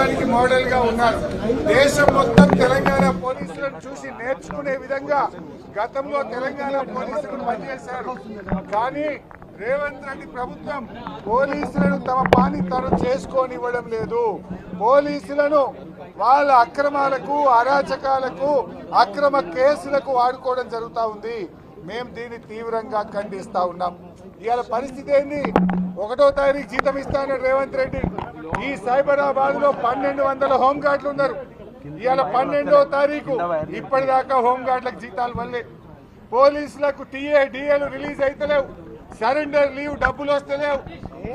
దేశానికి మోడల్గా ఉన్నారు. దేశం మొత్తం తెలంగాణ పోలీసులను చూసి నేర్చుకునే విధంగా గతంలో తెలంగాణ పోలీసులు పనిచేశారు. కానీ రేవంత్ రెడ్డి ప్రభుత్వం పోలీసులను తమ పాని తను చేసుకోనివ్వడం లేదు. పోలీసులను వాళ్ళ అక్రమాలకు అరాచకాలకు అక్రమ కేసులకు వాడుకోవడం జరుగుతూ ఉంది. మేము దీన్ని తీవ్రంగా ఖండిస్తా ఉన్నాం. ఇవాళ పరిస్థితి ఏంది? ఒకటో తారీఖు జీతం ఇస్తానని రేవంత్ రెడ్డి. ఈ సైబరాబాద్లో పన్నెండు వందల హోంగార్డులు ఉన్నారు. ఇవాళ పన్నెండో తారీఖు. ఇప్పటిదాకా హోంగార్డులకు జీతాలు వల్లే పోలీసులకు టీఏ డిఏలు రిలీజ్ అయితలేవు. సరెండర్ లీవ్ డబ్బులు వస్తలేవు.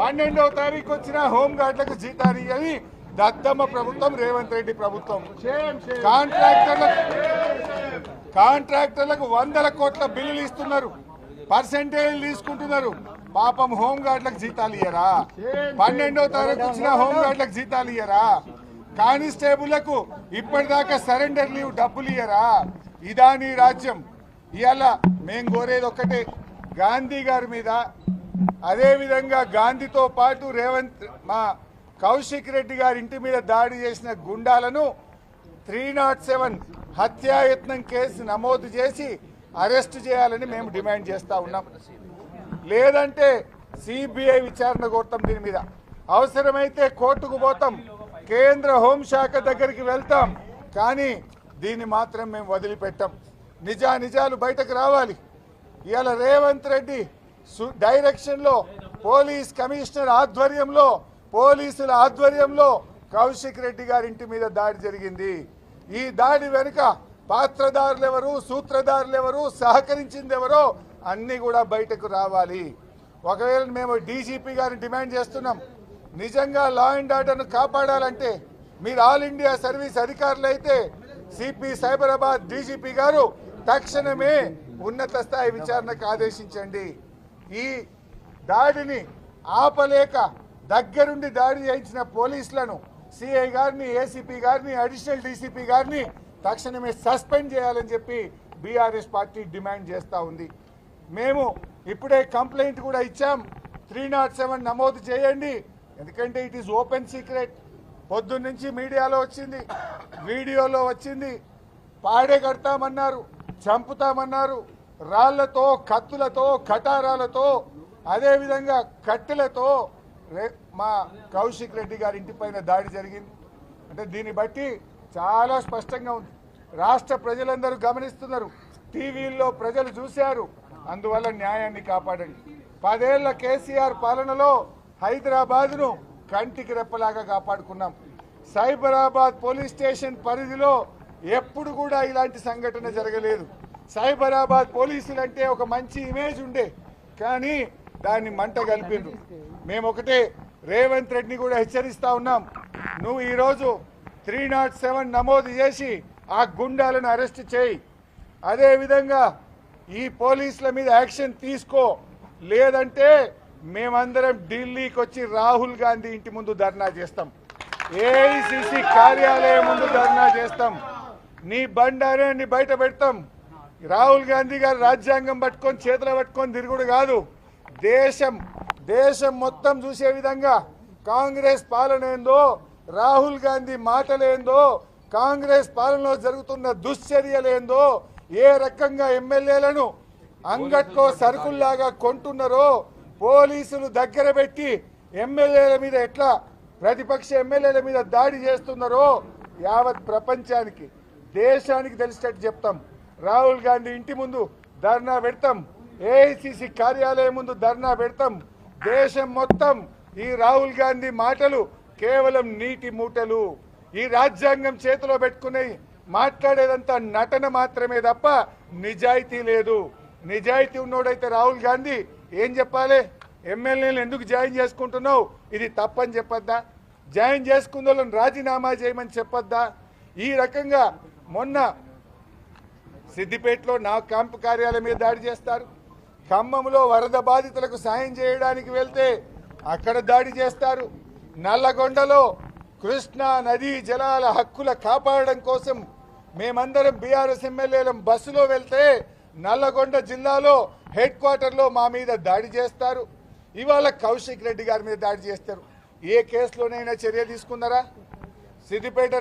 పన్నెండవ తారీఖు వచ్చిన హోంగార్డులకు జీతాలు ఇవ్వని దత్తమ్మ ప్రభుత్వం రేవంత్ రెడ్డి ప్రభుత్వం. కాంట్రాక్టర్లకు కాంట్రాక్టర్లకు వందల కోట్ల బిల్లులు ఇస్తున్నారు. పర్సెంటేజ్ తీసుకుంటున్నారు. పాపం హోంగార్డులకు జీతాలు ఇయ్యరా? పన్నెండో తారీఖు వచ్చిన హోంగార్డులకు జీతాలు ఇయ్యరా? కానిస్టేబుళ్ళకు ఇప్పటిదాకా సరెండర్ లీవ్ డబ్బులు ఇయ్యరా? ఇదా నీ రాజ్యం. ఇవాళ మేం కోరేది ఒక్కటే గాంధీ గారి మీద అదేవిధంగా గాంధీతో పాటు రేవంత్ మా కౌశిక్ రెడ్డి గారి ఇంటి మీద దాడి చేసిన గుండాలను త్రీ నాట్ సెవెన్ హత్యాయత్నం కేసు నమోదు చేసి అరెస్ట్ చేయాలని మేము డిమాండ్ చేస్తా ఉన్నాం. లేదంటే సిబిఐ విచారణ కోరుతాం దీని మీద. అవసరమైతే కోర్టుకు పోతాం. కేంద్ర హోంశాఖ దగ్గరికి వెళ్తాం. కానీ దీన్ని మాత్రం మేము వదిలిపెట్టాం. నిజా నిజాలు బయటకు రావాలి. ఇవాళ రేవంత్ రెడ్డి సు- డైరెక్షన్లో పోలీస్ కమిషనర్ ఆధ్వర్యంలో పోలీసుల ఆధ్వర్యంలో కౌశిక్ రెడ్డి గారి ఇంటి మీద దాడి జరిగింది. ఈ దాడి వెనుక పాత్రదారులెవరు సూత్రధారులెవరు సూత్రధారులు ఎవరు సహకరించింది ఎవరో అన్నీ కూడా బయటకు రావాలి. ఒకవేళ మేము డీజీపీ గారిని డిమాండ్ చేస్తున్నాం నిజంగా లా అండ్ ఆర్డర్ను కాపాడాలంటే మీరు ఆల్ ఇండియా సర్వీస్ అధికారులు అయితే సిపి సైబరాబాద్ డీజీపీ గారు తక్షణమే ఉన్నత స్థాయి విచారణకు ఆదేశించండి. ఈ దాడిని ఆపలేక దగ్గరుండి దాడి చేయించిన పోలీసులను సిఐ గారిని ఏసీపీ గారిని అడిషనల్ డీసీపీ గారిని తక్షణమే సస్పెండ్ చేయాలని చెప్పి బీఆర్ఎస్ పార్టీ డిమాండ్ చేస్తూ ఉంది. మేము ఇప్పుడే కంప్లైంట్ కూడా ఇచ్చాం. త్రీ నాట్ సెవెన్ నమోదు చేయండి. ఎందుకంటే ఇట్ ఈస్ ఓపెన్ సీక్రెట్ పొద్దున్నుంచి మీడియాలో వచ్చింది. వీడియోలో వచ్చింది. పాడే కడతామన్నారు. చంపుతామన్నారు. రాళ్ళతో కత్తులతో కటారాలతో అదేవిధంగా కట్టెలతో రే- మా కౌశిక్ రెడ్డి గారి ఇంటిపైన దాడి జరిగింది. అంటే దీన్ని బట్టి చాలా స్పష్టంగా ఉంది. రాష్ట్ర ప్రజలందరూ గమనిస్తున్నారు. టీవీల్లో ప్రజలు చూశారు. అందువల్ల న్యాయాన్ని కాపాడండి. పదేళ్ళ కేసీఆర్ పాలనలో హైదరాబాద్ను కంటికి రెప్పలాగా కాపాడుకున్నాం. సైబరాబాద్ పోలీస్ స్టేషన్ పరిధిలో ఎప్పుడు కూడా ఇలాంటి సంఘటన జరగలేదు. సైబరాబాద్ పోలీసులు అంటే ఒక మంచి ఇమేజ్ ఉండే కానీ దాన్ని మంట కలిపిండ్రు. మేము ఒకటే రేవంత్ రెడ్డిని కూడా హెచ్చరిస్తా ఉన్నాం. నువ్వు ఈరోజు త్రీ నాట్ సెవెన్ నమోదు చేసి ఆ గుండాలను అరెస్ట్ చేయి. అదేవిధంగా ఈ పోలీసుల మీద యాక్షన్ తీసుకో. లేదంటే మేమందరం ఢిల్లీకి వచ్చి రాహుల్ గాంధీ ఇంటి ముందు ధర్నా చేస్తాం. ఏఐసిసి కార్యాలయం ముందు ధర్నా చేస్తాం. నీ బండారాన్ని బయట పెడతాం. రాహుల్ గాంధీ గారు రాజ్యాంగం పట్టుకొని చేతులు పట్టుకొని తిరుగుడు కాదు. దేశం దేశం మొత్తం చూసే విధంగా కాంగ్రెస్ పాలన ఏందో రాహుల్ గాంధీ మాటలేందో కాంగ్రెస్ పాలనలో జరుగుతున్న దుశ్చర్యలేందో ఏ రకంగా ఎమ్మెల్యేలను అంగట్లో సరుకుల్లాగా కొంటున్నారో పోలీసులు దగ్గర పెట్టి ఎమ్మెల్యేల మీద ఎట్లా ప్రతిపక్ష ఎమ్మెల్యేల మీద దాడి చేస్తున్నారో యావత్ ప్రపంచానికి దేశానికి తెలిసినట్టు చెప్తాం. రాహుల్ గాంధీ ఇంటి ముందు ధర్నా పెడతాం. ఏఐసిసి కార్యాలయం ముందు ధర్నా పెడతాం. దేశం మొత్తం ఈ రాహుల్ గాంధీ మాటలు కేవలం నీటి మూటలు. ఈ రాజ్యాంగం చేతిలో పెట్టుకునే మాట్లాడేదంతా నటన మాత్రమే తప్ప నిజాయితీ లేదు. నిజాయితీ ఉన్నోడైతే రాహుల్ గాంధీ ఏం చెప్పాలి? ఎమ్మెల్యేలు ఎందుకు జాయిన్ చేసుకుంటున్నావు? ఇది తప్పని చెప్పొద్దా? జాయిన్ చేసుకున్న వాళ్ళని రాజీనామా చేయమని చెప్పొద్దా? ఈ రకంగా మొన్న సిద్దిపేటలో నా క్యాంపు కార్యాలయం మీద దాడి చేస్తారు. ఖమ్మంలో వరద బాధితులకు సాయం చేయడానికి వెళ్తే అక్కడ దాడి చేస్తారు. నల్లగొండలో కృష్ణా నదీ జలాల హక్కుల కాపాడడం కోసం మేమందరం బీఆర్ఎస్ ఎమ్మెల్యేలం బస్సులో వెళ్తే నల్లగొండ జిల్లాలో హెడ్ క్వార్టర్లో మా మీద దాడి చేస్తారు. ఇవాళ కౌశిక్ రెడ్డి గారి మీద దాడి చేస్తారు. ఏ కేసులోనైనా చర్య తీసుకున్నారా? సిద్దిపేట